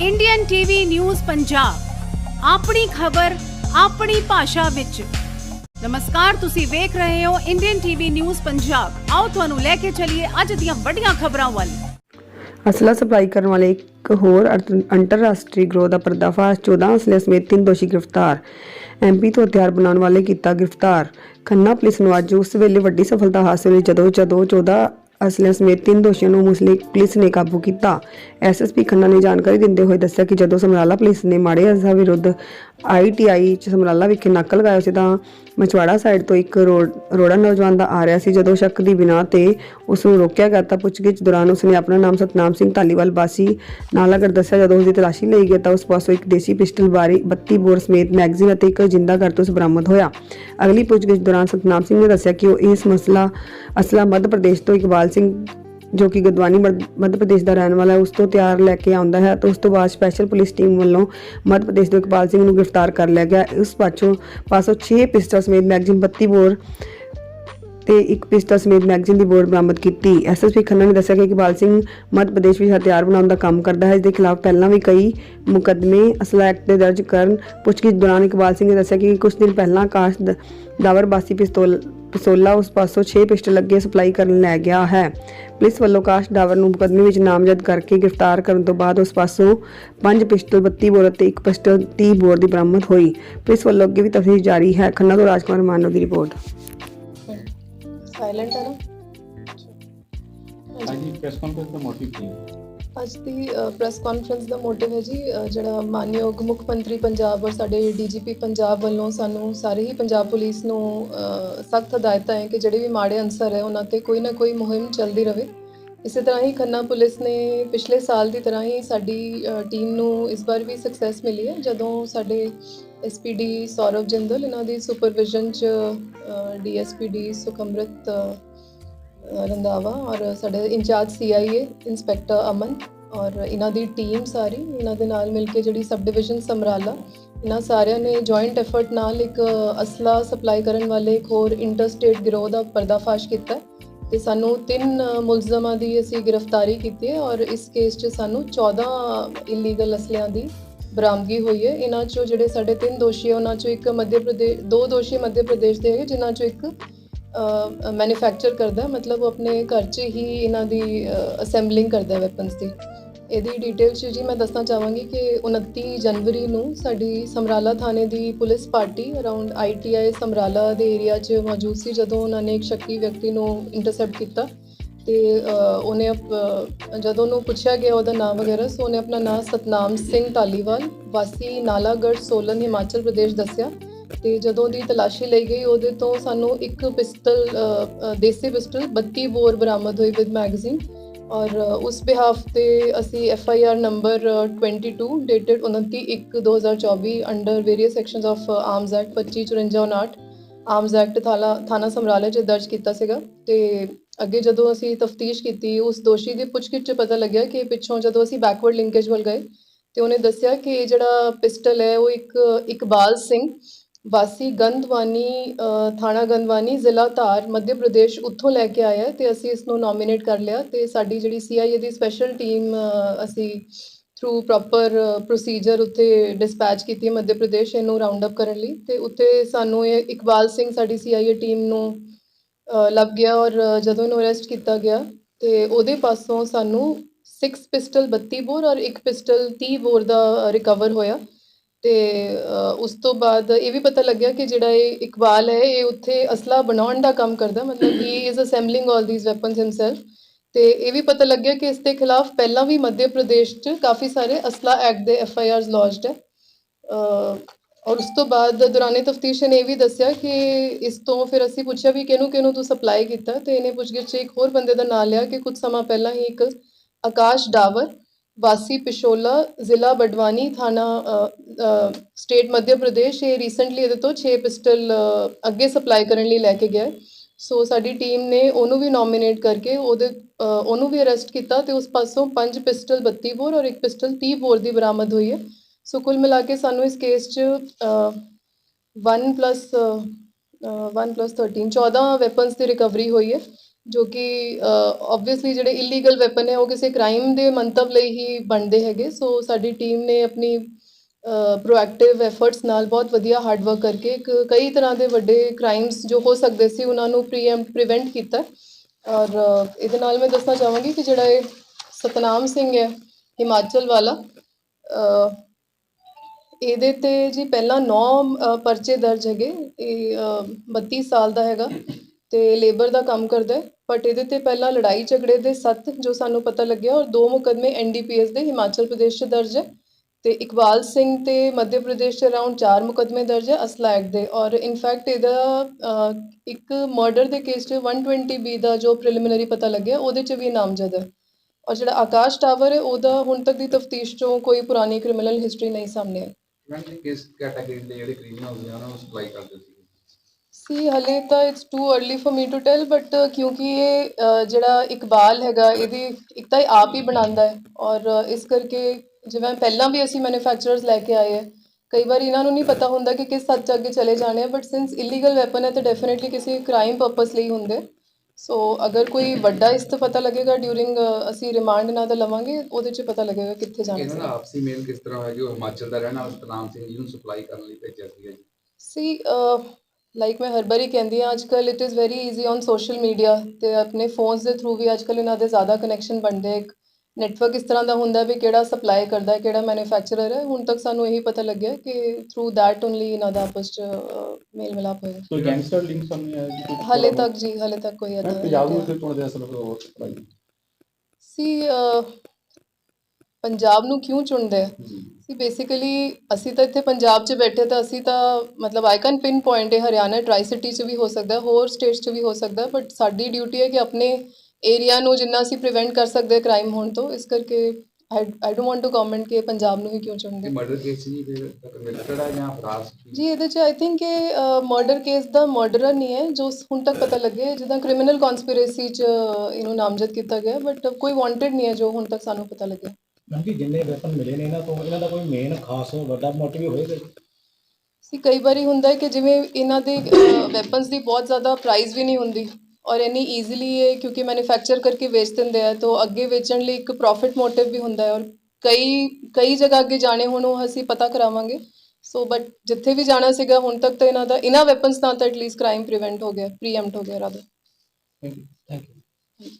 Indian TV news Punjab ਆਪਣੀ ਖਬਰ, ਆਪਣੀ ਭਾਸ਼ਾ ਵਿੱਚ। ਨਮਸਕਾਰ, ਤੁਸੀਂ ਵੇਖ ਰਹੇ ਹੋ ਇੰਡੀਅਨ ਟੀਵੀ ਨਿਊਜ਼ ਪੰਜਾਬ ਆਓ ਤੁਹਾਨੂੰ ਲੈ ਕੇ ਚੱਲੀਏ ਅੱਜ ਦੀਆਂ ਵੱਡੀਆਂ ਖਬਰਾਂ ਵੱਲ। ਅਸਲਾ ਸਪਲਾਈ ਕਰਨ ਵਾਲੇ ਇੱਕ ਹੋਰ ਅੰਤਰਰਾਸ਼ਟਰੀ ਗਰੋਹ ਦਾ ਪਰਦਾਫਾਸ਼। 14 ਅਸਲੇ ਸਮੇਤ ਤਿੰਨ ਦੋਸ਼ੀ ਗ੍ਰਿਫਤਾਰ। ਐਮਪੀ ਤੋਂ ਹਥਿਆਰ ਬਣਾਉਣ ਵਾਲੇ ਕੀਤਾ ਗ੍ਰਿਫਤਾਰ। ਖੰਨਾ ਪੁਲਿਸ ਨੂੰ ਅੱਜ ਉਸ ਵੇਲੇ ਵੱਡੀ ਸਫਲਤਾ ਹਾਸਲ ਹੋਈ ਜਦੋਂ ਜਦੋਂ 14 ਅਸਲੇ ਸਮੇਤ ਤਿੰਨ ਦੋਸ਼ੀਆਂ ਨੂੰ ਮੁਸਲਿਮ ਪੁਲਿਸ ਨੇ ਕਾਬੂ ਕੀਤਾ। ਐਸਐਸਪੀ ਖੰਨਾ ਨੇ ਜਾਣਕਾਰੀ ਦਿੰਦੇ ਹੋਏ ਦੱਸਿਆ ਕਿ ਜਦੋਂ ਸਮਰਾਲਾ ਪੁਲਿਸ ਨੇ ਮਾੜੇ ਅਨਸਰਾਂ ਵਿਰੁੱਧ ਆਈਟੀਆਈ ਚ ਸਮਰਾਲਾ ਵਿਖੇ ਨੱਕ ਲਗਾਇਆ ਸੀ ਤਾਂ ਮਚਵਾੜਾ ਸਾਈਡ ਤੋਂ ਇੱਕ ਰੋੜਾ ਨੌਜਵਾਨ ਦਾ ਆ ਰਿਹਾ ਸੀ, ਜਦੋਂ ਸ਼ੱਕ ਦੀ ਬਿਨਾਂ ਤੇ ਉਸ ਨੂੰ ਰੋਕਿਆ ਗਿਆ ਤਾਂ ਪੁੱਛਗਿੱਛ ਦੌਰਾਨ ਉਸ ਨੇ ਆਪਣਾ ਨਾਮ ਸਤਨਾਮ ਸਿੰਘ ਧਾਲੀਵਾਲ ਬਾਸੀ ਨਾਲਾਗੜ ਦੱਸਿਆ, ਜਦੋਂ ਉਸ ਦੀ ਤਲਾਸ਼ੀ ਲਈ ਗਈ ਤਾਂ ਉਸ ਪਾਸੋਂ ਇੱਕ ਦੇਸੀ ਪਿਸਟਲ ਬਾਰੀ 32 ਬੋਰ ਸਮੇਤ ਮੈਗਜ਼ੀਨ ਅਤੇ ਇੱਕ ਜਿੰਦਾ ਕਾਰਤੂਸ ਬਰਾਮਦ ਹੋਇਆ। ਅਗਲੀ ਪੁੱਛਗਿੱਛ ਦੌਰਾਨ ਸਤਨਾਮ ਸਿੰਘ ਨੇ ਦੱਸਿਆ ਕਿ ਉਹ ਇਸ ਮਸਲਾ ਅਸਲਾ ਮੱਧ ਪ੍ਰਦੇਸ਼ ਤੋਂ ਇਕਬਾਲ ਸਿੰਘ ਜੋ ਕਿ ਗਦਵਾਨੀ ਮੱਧ ਮੱਧ ਪ੍ਰਦੇਸ਼ ਦਾ ਰਹਿਣ ਵਾਲਾ ਹੈ, ਉਸ ਤੋਂ ਤਿਆਰ ਲੈ ਕੇ ਆਉਂਦਾ ਹੈ ਤਾਂ ਉਸ ਤੋਂ ਬਾਅਦ ਸਪੈਸ਼ਲ ਪੁਲਿਸ ਟੀਮ ਵੱਲੋਂ ਮੱਧ ਪ੍ਰਦੇਸ਼ ਤੋਂ ਇਕਬਾਲ ਸਿੰਘ ਨੂੰ ਗ੍ਰਿਫਤਾਰ ਕਰ ਲਿਆ ਗਿਆ। ਉਸ ਪਾਛੋਂ ਪਾਸੋਂ 6 ਪਿਸਟਲ ਸਮੇਤ ਮੈਗਜ਼ੀਨ 32 ਬੋਰ ਤੇ ਇੱਕ ਪਿਸਟਲ ਸਮੇਤ ਮੈਗਜ਼ੀਨ ਦੀ ਬੋਰ ਬਰਾਮਦ ਕੀਤੀ। ਐਸਐਸਪੀ ਖੰਨਾ ਨੇ ਦੱਸਿਆ ਕਿ ਇਕਬਾਲ ਸਿੰਘ ਮੱਧ ਪ੍ਰਦੇਸ਼ ਵਿੱਚ ਹਥਿਆਰ ਬਣਾਉਣ ਦਾ ਕੰਮ ਕਰਦਾ ਹੈ। ਇਸ ਦੇ ਖਿਲਾਫ ਪਹਿਲਾਂ ਵੀ ਕਈ ਮੁਕੱਦਮੇ ਅਸਲਾ ਐਕਟ ਦੇ ਦਰਜ ਕਰਨ ਪੁੱਛਗਿੱਛ ਦੌਰਾਨ ਇਕਬਾਲ ਸਿੰਘ ਨੇ ਦੱਸਿਆ ਕਿ ਕੁਝ ਦਿਨ ਪਹਿਲਾਂ ਆਕਾਸ਼ ਦਾਵਰ ਬਾਸੀ ਪਿਸਤੌਲ ਪਿਸੋਲਾ ਉਸ ਪਾਸੋਂ 6 ਪਿਸਟਲ ਲੱਗੇ ਸਪਲਾਈ ਕਰਨ ਲੈ ਗਿਆ ਹੈ। ਪੁਲਿਸ ਵੱਲੋਂ ਆਕਾਸ਼ ਡਾਵਰ ਨੂੰ ਮੁਕੱਦਮੇ ਵਿੱਚ ਨਾਮਜ਼ਦ ਕਰਕੇ ਗ੍ਰਿਫਤਾਰ ਕਰਨ ਤੋਂ ਬਾਅਦ ਉਸ ਪਾਸੋਂ 5 ਪਿਸਟਲ 32 ਬੋਰ ਅਤੇ ਇੱਕ ਪਿਸਟਲ 30 ਬੋਰ ਦੀ ਬਰਾਮਦ ਹੋਈ। ਪੁਲਿਸ ਵੱਲੋਂ ਅੱਗੇ ਵੀ ਤਫਤੀਸ਼ ਜਾਰੀ ਹੈ। ਖੰਨਾ ਤੋਂ ਰਾਜਕੁਮਾਰ ਮਾਨੋ ਦੀ ਰਿਪੋਰਟ। ਸਾਇਲੈਂਟ ਹੈ ਨਾ? ਹਾਂਜੀ ਪ੍ਰੈਸ ਕਾਨਫਰੰਸ ਦਾ ਮੋਟਿਵ ਕੀ ਹੈ? ਅੱਜ ਦੀ ਪ੍ਰੈਸ ਕਾਨਫਰੰਸ ਦਾ ਮੋਟਿਵ ਹੈ ਜੀ ਜਿਹੜਾ ਮਾਨਯੋਗ ਮੁੱਖ ਮੰਤਰੀ ਪੰਜਾਬ ਔਰ ਸਾਡੇ ਡੀਜੀਪੀ ਪੰਜਾਬ ਵੱਲੋਂ ਸਾਨੂੰ ਸਾਰੇ ਹੀ ਪੰਜਾਬ ਪੁਲਿਸ ਨੂੰ ਸਖਤ ਹਦਾਇਤਾਂ ਹੈ ਕਿ ਜਿਹੜੇ ਵੀ ਮਾੜੇ ਅਨਸਰ ਹੈ ਉਹਨਾਂ ਤੇ ਕੋਈ ਨਾ ਕੋਈ ਮੁਹਿੰਮ ਚੱਲਦੀ ਰਹੇ ਇਸੇ ਤਰ੍ਹਾਂ ਹੀ ਖੰਨਾ ਪੁਲਿਸ ਨੇ ਪਿਛਲੇ ਸਾਲ ਦੀ ਤਰ੍ਹਾਂ ਹੀ ਸਾਡੀ ਟੀਮ ਨੂੰ ਇਸ ਵਾਰ ਵੀ ਸਕਸੈਸ ਮਿਲੀ ਹੈ। ਜਦੋਂ ਸਾਡੇ ਐਸਪੀਡੀ ਸੌਰਵ ਜਿੰਦਲ, ਇਹਨਾਂ ਦੀ ਸੁਪਰਵਿਜ਼ਨ ਚ ਡੀਐਸਪੀਡੀ ਸੁਖਮ੍ਰਿਤ ਅ, ਰੰਧਾਵਾ ਔਰ ਸਾਡੇ ਇੰਚਾਰਜ ਸੀਆਈਏ ਇੰਸਪੈਕਟਰ ਅਮਨ ਔਰ ਇਹਨਾਂ ਦੀ ਟੀਮ ਸਾਰੀ ਇਹਨਾਂ ਦੇ ਨਾਲ ਮਿਲ ਕੇ ਜਿਹੜੀ ਸਬ ਡਿਵੀਜ਼ਨ ਸਮਰਾਲਾ ਇਹਨਾਂ ਸਾਰਿਆਂ ਨੇ ਜੁਆਇੰਟ ਐਫਰਟ ਨਾਲ ਇੱਕ ਅਸਲਾ ਸਪਲਾਈ ਕਰਨ ਵਾਲੇ ਇੱਕ ਹੋਰ ਇੰਟਰਸਟੇਟ ਗਿਰੋਹ ਦਾ ਪਰਦਾਫਾਸ਼ ਕੀਤਾ ਹੈ ਤੇ ਸਾਨੂੰ ਤਿੰਨ ਮੁਲਜ਼ਮਾਂ ਦੀ ਅਸੀਂ ਗ੍ਰਿਫਤਾਰੀ ਕੀਤੀ ਹੈ ਔਰ ਇਸ ਕੇਸ 'ਚ ਸਾਨੂੰ 14 ਇਲੀਗਲ ਅਸਲਿਆਂ ਦੀ ਬਰਾਮਦਗੀ ਹੋਈ ਹੈ। ਇਹਨਾਂ 'ਚੋਂ ਜਿਹੜੇ ਸਾਡੇ ਤਿੰਨ ਦੋਸ਼ੀ ਹੈ ਉਹਨਾਂ 'ਚੋਂ ਇੱਕ ਮੱਧ ਪ੍ਰਦੇਸ਼ ਦੋ ਦੋਸ਼ੀ ਮੱਧ ਪ੍ਰਦੇਸ਼ ਦੇ ਹੈਗੇ ਜਿਨ੍ਹਾਂ 'ਚੋਂ ਇੱਕ ਮੈਨੂਫੈਕਚਰ ਕਰਦਾ, ਮਤਲਬ ਉਹ ਆਪਣੇ ਘਰ 'ਚ ਹੀ ਇਹਨਾਂ ਦੀ ਅਸੈਂਬਲਿੰਗ ਕਰਦਾ ਵੈਪਨਸ ਦੀ। ਇਹਦੀ ਡਿਟੇਲ 'ਚ ਜੀ ਮੈਂ ਦੱਸਣਾ ਚਾਹਾਂਗੀ ਕਿ 29 ਜਨਵਰੀ ਨੂੰ ਸਾਡੀ ਸਮਰਾਲਾ ਥਾਣੇ ਦੀ police party around ITI Samrala ਦੇ ਏਰੀਆ 'ਚ ਮੌਜੂਦ ਸੀ, ਜਦੋਂ ਉਹਨਾਂ ਨੇ ਇੱਕ ਸ਼ੱਕੀ ਵਿਅਕਤੀ ਨੂੰ ਇੰਟਰਸੈਪਟ ਕੀਤਾ ਤੇ ਉਹਨੇ ਅਪ- ਜਦੋਂ ਉਹਨੂੰ ਪੁੱਛਿਆ ਗਿਆ ਉਹਦਾ ਨਾਮ ਵਗੈਰਾ, ਸੋ ਉਹਨੇ ਆਪਣਾ ਨਾਮ ਸਤਨਾਮ ਸਿੰਘ ਢਾਲੀਵਾਲ ਵਾਸੀ ਨਾਲਾਗੜ੍ਹ, ਸੋਲਨ, ਹਿਮਾਚਲ ਪ੍ਰਦੇਸ਼ ਦੱਸਿਆ। ਤੇ ਜਦੋਂ ਦੀ ਤਲਾਸ਼ੀ ਲਈ ਗਈ, ਉਹਦੇ ਤੋਂ ਸਾਨੂੰ ਇੱਕ ਪਿਸਟਲ ਦੇਸੀ ਪਿਸਟਲ 32 ਬੋਰ ਬਰਾਮਦ ਹੋਈ ਵਿਦ ਮੈਗਜ਼ੀਨ ਔਰ ਉਸ ਬਿਹਾਫ ਤੇ ਅਸੀਂ F I R number 22 dated 29/1/2024 under various sections of arms act 2554 arms act ਥਾਣਾ ਥਾਣਾ ਸਮਰਾਲੇ 'ਚ ਦਰਜ ਕੀਤਾ ਸੀਗਾ ਤੇ ਅੱਗੇ ਜਦੋਂ ਅਸੀਂ ਤਫਤੀਸ਼ ਕੀਤੀ, ਉਸ ਦੋਸ਼ੀ ਦੀ ਪੁੱਛਗਿੱਛ 'ਚ ਪਤਾ ਲੱਗਿਆ ਕਿ ਪਿੱਛੋਂ ਜਦੋਂ ਅਸੀਂ ਬੈਕਵਰਡ ਲਿੰਕੇਜ ਵੱਲ ਗਏ ਤੇ ਉਹਨੇ ਦੱਸਿਆ ਕਿ ਜਿਹੜਾ ਪਿਸਟਲ ਹੈ, ਉਹ ਇੱਕ ਇਕਬਾਲ ਸਿੰਘ ਵਾਸੀ ਗੰਦਵਾਨੀ ਥਾਣਾ ਗੰਦਵਾਨੀ, ਜ਼ਿਲ੍ਹਾ ਧਾਰ, ਮੱਧ ਪ੍ਰਦੇਸ਼ ਉੱਥੋਂ ਲੈ ਕੇ ਆਇਆ ਹੈ ਤੇ ਅਸੀਂ ਇਸ ਨੂੰ ਨੋਮੀਨੇਟ ਕਰ ਲਿਆ ਤੇ ਸਾਡੀ ਜਿਹੜੀ ਸੀਆਈਏ ਦੀ ਸਪੈਸ਼ਲ ਟੀਮ ਅਸੀਂ ਥਰੂ ਪ੍ਰੋਪਰ ਪ੍ਰੋਸੀਜਰ ਉੱਥੇ ਡਿਸਪੈਚ ਕੀਤੀ ਮੱਧ ਪ੍ਰਦੇਸ਼ ਇਹਨੂੰ ਰਾਉਂਡ ਅਪ ਕਰਨ ਲਈ ਤੇ ਉੱਥੇ ਸਾਨੂੰ ਇਹ ਇਕਬਾਲ ਸਿੰਘ ਸਾਡੀ ਸੀਆਈਏ ਟੀਮ ਨੂੰ ਲੱਭ ਗਿਆ ਔਰ ਜਦੋਂ ਇਹਨੂੰ ਅਰੈਸਟ ਕੀਤਾ ਗਿਆ ਤੇ ਉਹਦੇ ਪਾਸੋਂ ਸਾਨੂੰ 6 ਪਿਸਟਲ 32 ਬੋਰ ਔਰ ਇੱਕ ਪਿਸਟਲ 30 ਬੋਰ ਦਾ ਰਿਕਵਰ ਹੋਇਆ। ਤੇ ਉਸ ਤੋਂ ਬਾਅਦ ਇਹ ਵੀ ਪਤਾ ਲੱਗਿਆ ਕਿ ਜਿਹੜਾ ਇਹ ਇਕਬਾਲ ਹੈ, ਇਹ ਉੱਥੇ ਅਸਲਾ ਬਣਾਉਣ ਦਾ ਕੰਮ ਕਰਦਾ, ਮਤਲਬ ਹੀ is assembling all these weapons himself ਤੇ ਇਹ ਵੀ ਪਤਾ ਲੱਗਿਆ ਕਿ ਇਸ ਦੇ ਖਿਲਾਫ ਪਹਿਲਾਂ ਵੀ ਮੱਧ ਪ੍ਰਦੇਸ਼ 'ਚ ਕਾਫੀ ਸਾਰੇ ਅਸਲਾ ਐਕਟ ਦੇ ਐਫ ਆਈ ਆਰਸ ਲੌਜਡ ਹੈ। ਔਰ ਉਸ ਤੋਂ ਬਾਅਦ ਦੌਰਾਨੇ ਤਫਤੀਸ਼ ਨੇ ਇਹ ਵੀ ਦੱਸਿਆ ਕਿ ਇਸ ਤੋਂ ਫਿਰ ਅਸੀਂ ਪੁੱਛਿਆ ਵੀ ਕਿਹਨੂੰ ਕਿਹਨੂੰ ਤੂੰ ਸਪਲਾਈ ਕੀਤਾ, ਤੇ ਇਹਨੇ ਪੁੱਛਗਿੱਛ 'ਚ ਇੱਕ ਹੋਰ ਬੰਦੇ ਦਾ ਨਾਮ ਲਿਆ ਕਿ ਕੁਝ ਸਮਾਂ ਪਹਿਲਾਂ ਹੀ ਇੱਕ ਆਕਾਸ਼ ਡਾਵਰ ਵਾਸੀ ਪਿਸ਼ੋਲਾ ਜ਼ਿਲ੍ਹਾ ਬਡਵਾਨੀ ਥਾਣਾ ਸਟੇਟ ਮੱਧ ਪ੍ਰਦੇਸ਼ ਇਹ ਰੀਸੈਂਟਲੀ ਇਹਦੇ ਤੋਂ 6 ਪਿਸਟਲ ਅੱਗੇ ਸਪਲਾਈ ਕਰਨ ਲਈ ਲੈ ਕੇ ਗਿਆ ਹੈ। ਸੋ ਸਾਡੀ ਟੀਮ ਨੇ ਉਹਨੂੰ ਵੀ ਨੋਮੀਨੇਟ ਕਰਕੇ ਉਹਦੇ ਉਹਨੂੰ ਵੀ ਅਰੈਸਟ ਕੀਤਾ ਤੇ ਉਸ ਪਾਸੋਂ 5 ਪਿਸਟਲ 32 ਬੋਰ ਔਰ ਇੱਕ ਪਿਸਟਲ 30 ਬੋਰ ਦੀ ਬਰਾਮਦ ਹੋਈ ਹੈ ਸੋ ਕੁੱਲ ਮਿਲਾ ਕੇ ਸਾਨੂੰ ਇਸ ਕੇਸ 'ਚ 1 ਪਲੱਸ 1 ਪਲੱਸ 13 14 ਵੈਪਨਸ ਦੀ ਰਿਕਵਰੀ ਹੋਈ ਹੈ ਜੋ ਕਿ ਆਬਵੀਅਸਲੀ ਜਿਹੜੇ ਇਲੀਗਲ ਵੈਪਨ ਹੈ ਉਹ ਕਿਸੇ ਕ੍ਰਾਈਮ ਦੇ ਮੰਤਵ ਲਈ ਹੀ ਬਣਦੇ ਹੈਗੇ। ਸੋ ਸਾਡੀ ਟੀਮ ਨੇ ਆਪਣੀ ਪ੍ਰੋਐਕਟਿਵ ਐਫਰਟਸ ਨਾਲ ਬਹੁਤ ਵਧੀਆ ਹਾਰਡ ਵਰਕ ਕਰਕੇ ਇੱਕ ਕਈ ਤਰ੍ਹਾਂ ਦੇ ਵੱਡੇ ਕ੍ਰਾਈਮਸ ਜੋ ਹੋ ਸਕਦੇ ਸੀ ਉਹਨਾਂ ਨੂੰ ਪ੍ਰੀਐਮਪਟ ਪ੍ਰੀਵੈਂਟ ਕੀਤਾ। ਔਰ ਇਹਦੇ ਨਾਲ ਮੈਂ ਦੱਸਣਾ ਚਾਹਾਂਗੀ ਕਿ ਜਿਹੜਾ ਇਹ ਸਤਨਾਮ ਸਿੰਘ ਹੈ ਹਿਮਾਚਲ ਵਾਲਾ ਇਹਦੇ ਤੇ ਜੀ ਪਹਿਲਾਂ 9 ਪਰਚੇ ਦਰਜ ਹੈਗੇ। ਇਹ ਅ, 32 ਸਾਲ ਦਾ ਹੈਗਾ ਤੇ ਲੇਬਰ ਦਾ ਕੰਮ ਕਰਦਾ ਹੈ। ਬਟ ਇਹਦੇ ਤੇ ਪਹਿਲਾਂ ਲੜਾਈ ਝਗੜੇ ਦੇ 7 ਜੋ ਸਾਨੂੰ ਪਤਾ ਲੱਗਿਆ ਔਰ ਦੋ ਮੁਕਦਮੇ ਐਨਡੀਪੀਐਸ ਦੇ, ਹਿਮਾਚਲ ਪ੍ਰਦੇਸ਼ 'ਚ ਦਰਜ ਹੈ ਤੇ ਇਕਬਾਲ ਸਿੰਘ ਤੇ ਮੱਧ ਪ੍ਰਦੇਸ਼ 'ਚ ਅਰਾਊਂਡ 4 ਮੁਕਦਮੇ ਦਰਜ ਹੈ ਅਸਲਾ ਐਕਟ ਦੇ ਔਰ ਇਨਫੈਕਟ ਇਹਦਾ ਇੱਕ ਮਰਡਰ ਦੇ ਕੇਸ 'ਚ 120 ਬੀ ਦਾ ਜੋ ਪ੍ਰੀਲਿਮਿਨਰੀ ਪਤਾ ਲੱਗਿਆ ਉਹਦੇ 'ਚ ਵੀ ਨਾਮਜ਼ਦ ਹੈ ਔਰ ਜਿਹੜਾ ਆਕਾਸ਼ ਟਾਵਰ ਹੈ ਉਹਦਾ ਹੁਣ ਤੱਕ ਦੀ ਤਫਤੀਸ਼ 'ਚੋਂ ਕੋਈ ਪੁਰਾਣੀ ਕ੍ਰਿਮੀਨਲ ਹਿਸਟਰੀ ਨਹੀਂ ਸਾਹਮਣੇ ਆਈ। ਮੈਂ ਕਿਸ ਕੈਟਾਗਰੀ ਦੇ ਜਿਹੜੇ ਕ੍ਰਿਮੀਨਲ ਨੇ ਉਹਨਾਂ ਨੂੰ ਸਪਲਾਈ ਕਰਦੇ ਸੀ? ਸੀ ਹਲੇ ਤਾਂ it's too early for me to tell but ਕਿਉਂਕਿ ਇਹ ਜਿਹੜਾ ਇਕਬਾਲ ਹੈਗਾ ਇਹਦੀ ਇੱਕ ਤਾਂ ਇਹ ਆਪ ਹੀ ਬਣਾਉਂਦਾ ਹੈ ਔਰ ਇਸ ਕਰਕੇ ਜਿਵੇਂ ਪਹਿਲਾਂ ਵੀ ਅਸੀਂ ਮੈਨੂਫੈਕਚਰਰਸ ਲੈ ਕੇ ਆਏ ਹੈ ਕਈ ਵਾਰ ਇਹਨਾਂ ਨੂੰ ਨਹੀਂ ਪਤਾ ਹੁੰਦਾ ਕਿ ਕਿਸ ਸੱਚ ਅੱਗੇ ਚਲੇ ਜਾਣੇ ਆ ਬਟ ਸਿੰਸ ਇਲੀਗਲ ਵੈਪਨ ਹੈ ਤਾਂ ਡੈਫੀਨਿਟਲੀ ਕਿਸੇ ਕ੍ਰਾਈਮ ਪਰਪਸ ਲਈ ਹੁੰਦੇ ਸੋ ਅਗਰ ਕੋਈ ਵੱਡਾ ਇਸ ਤੋਂ ਪਤਾ ਲੱਗੇਗਾ ਡਿਊਰਿੰਗ ਅਸੀਂ ਰਿਮਾਂਡ ਨਾਲ ਤਾਂ ਲਵਾਂਗੇ ਉਹਦੇ 'ਚ ਪਤਾ ਲੱਗੇਗਾ ਕਿੱਥੇ ਜਾਣਾ ਇਹਨਾਂ ਦਾ ਆਪਸੀ ਮੇਲ ਕਿਸ ਤਰ੍ਹਾਂ ਹੋਇਆ ਜੀ ਹਿਮਾਚਲ ਦਾ ਰਹਿਣਾ ਵਾਲਾ ਸਤਨਾਮ ਸਿੰਘ ਜੀ ਸਪਲਾਈ ਕਰਨ ਲਈ ਭੇਜਿਆ ਸੀਗਾ ਜੀ। ਸੀ ਲਾਈਕ ਮੈਂ ਹਰ ਵਾਰੀ ਕਹਿੰਦੀ ਹਾਂ ਅੱਜ ਕੱਲ it is very easy on social media ਤੇ ਆਪਣੇ ਫੋਨਸ ਦੇ ਥਰੂ ਵੀ ਅੱਜ ਕੱਲ ਇਹਨਾਂ ਦੇ ਜ਼ਿਆਦਾ ਕਨੈਕਸ਼ਨ ਬਣਦੇ ਇੱਕ ਨੈਟਵਰਕ ਇਸ ਤਰ੍ਹਾਂ ਦਾ ਹੁੰਦਾ ਵੀ ਕਿਹੜਾ ਸਪਲਾਈ ਕਰਦਾ ਹੈ ਕਿਹੜਾ ਮੈਨੂਫੈਕਚਰਰ ਹੈ ਹੁਣ ਤੱਕ ਸਾਨੂੰ ਇਹੀ ਪਤਾ ਲੱਗਿਆ ਕਿ ਥਰੂ ਦੈਟ ਓਨਲੀ ਇਹਨਾਂ ਦਾ ਆਪਸ ਚ ਮੇਲ ਮਿਲਾਪ ਹੋਇਆ ਕੋਈ ਗੈਂਗਸਟਰ ਲਿੰਕ ਸਾਹਮਣੇ ਆਇਆ ਜੀ ਹਾਲੇ ਤੱਕ ਜੀ ਹਾਲੇ ਤੱਕ ਕੋਈ ਏਦਾਂ ਪੰਜਾਬ ਨੂੰ ਕਿਉਂ ਚੁਣਦੇ ਅਸਲ ਵਿੱਚ ਸੀ ਪੰਜਾਬ ਨੂੰ ਕਿਉਂ ਚੁਣਦੇ ਆ ਸੀ ਬੇਸਿਕਲੀ ਅਸੀਂ ਤਾਂ ਇੱਥੇ ਪੰਜਾਬ 'ਚ ਬੈਠੇ ਤਾਂ ਅਸੀਂ ਤਾਂ ਮਤਲਬ ਆਈ ਕੈਨ ਪਿਨ ਪੁਆਇੰਟ ਹੈ ਹਰਿਆਣਾ ਟਰਾਈ ਸਿਟੀ 'ਚ ਵੀ ਹੋ ਸਕਦਾ ਹੋਰ ਸਟੇਟਸ 'ਚ ਵੀ ਹੋ ਸਕਦਾ ਬਟ ਸਾਡੀ ਡਿਊਟੀ ਹੈ ਕਿ ਆਪਣੇ ਏਰੀਆ ਨੂੰ ਜਿੰਨਾ ਅਸੀਂ ਪ੍ਰੀਵੈਂਟ ਕਰ ਸਕਦੇ ਕ੍ਰਾਈਮ ਹੋਣ ਤੋਂ ਇਸ ਕਰਕੇ I don't want to comment ਕਿ ਪੰਜਾਬ ਨੂੰ ਹੀ ਕਿਉਂ ਚੁਣਦੇ ਮਰਡਰ ਕੇਸ ਜੀ ਫਿਰ ਕਨਵਿਕਟਡ ਹੈ ਜਾਂ ਫਰਾਰ ਸੀ? ਜੀ ਇਹਦੇ 'ਚ ਆਈ ਥਿੰਕ ਇਹ ਮਰਡਰ ਕੇਸ ਦਾ ਮਰਡਰਰ ਨਹੀਂ ਹੈ ਜੋ ਹੁਣ ਤੱਕ ਪਤਾ ਲੱਗੇ ਜਿੱਦਾਂ ਕ੍ਰਿਮੀਨਲ ਕਨਸਪੀਰੇਸੀ 'ਚ ਇਹਨੂੰ ਨਾਮਜ਼ਦ ਕੀਤਾ ਗਿਆ ਬਟ ਕੋਈ ਵਾਂਟਡ ਨਹੀਂ ਹੈ ਜੋ ਹੁਣ ਤੱਕ ਸਾਨੂੰ ਪਤਾ ਲੱਗਿਆ। ਕਿਉਂਕਿ ਜਿੰਨੇ ਵੈਪਨ ਮਿਲੇ ਨੇ ਇਹਨਾਂ ਤੋਂ ਇਹਨਾਂ ਦਾ ਕੋਈ ਮੇਨ ਖਾਸ ਵੱਡਾ ਮੋਟਿਵ ਹੋਏਗਾ ਜੀ। ਸੀ ਕਈ ਵਾਰੀ ਹੁੰਦਾ ਹੈ ਕਿ ਜਿਵੇਂ ਇਹਨਾਂ ਦੇ ਵੈਪਨਸ ਦੀ ਬਹੁਤ ਜ਼ਿਆਦਾ ਪ੍ਰਾਈਸ ਵੀ ਨਹੀਂ ਹੁੰਦੀ ਔਰ ਇੰਨੀ ਈਜ਼ੀਲੀ ਇਹ ਕਿਉਂਕਿ ਮੈਨੂਫੈਕਚਰ ਕਰਕੇ ਵੇਚ ਦਿੰਦੇ ਆ ਤਾਂ ਅੱਗੇ ਵੇਚਣ ਲਈ ਇੱਕ ਪ੍ਰੋਫਿਟ ਮੋਟਿਵ ਵੀ ਹੁੰਦਾ ਹੈ ਔਰ ਕਈ ਕਈ ਜਗ੍ਹਾ ਅੱਗੇ ਜਾਣੇ ਹੁਣ ਉਹ ਅਸੀਂ ਪਤਾ ਕਰਾਵਾਂਗੇ। ਸੋ ਬਟ ਜਿੱਥੇ ਵੀ ਜਾਣਾ ਸੀਗਾ ਹੁਣ ਤੱਕ ਤਾਂ ਇਹਨਾਂ ਦਾ ਇਹਨਾਂ ਵੈਪਨਸ ਨਾਲ ਤਾਂ ਐਟਲੀਸਟ ਕ੍ਰਾਈਮ ਪ੍ਰੀਵੈਂਟ ਹੋ ਗਿਆ ਪ੍ਰੀਐਮਪਟ ਹੋ ਗਿਆ rather thank you thank you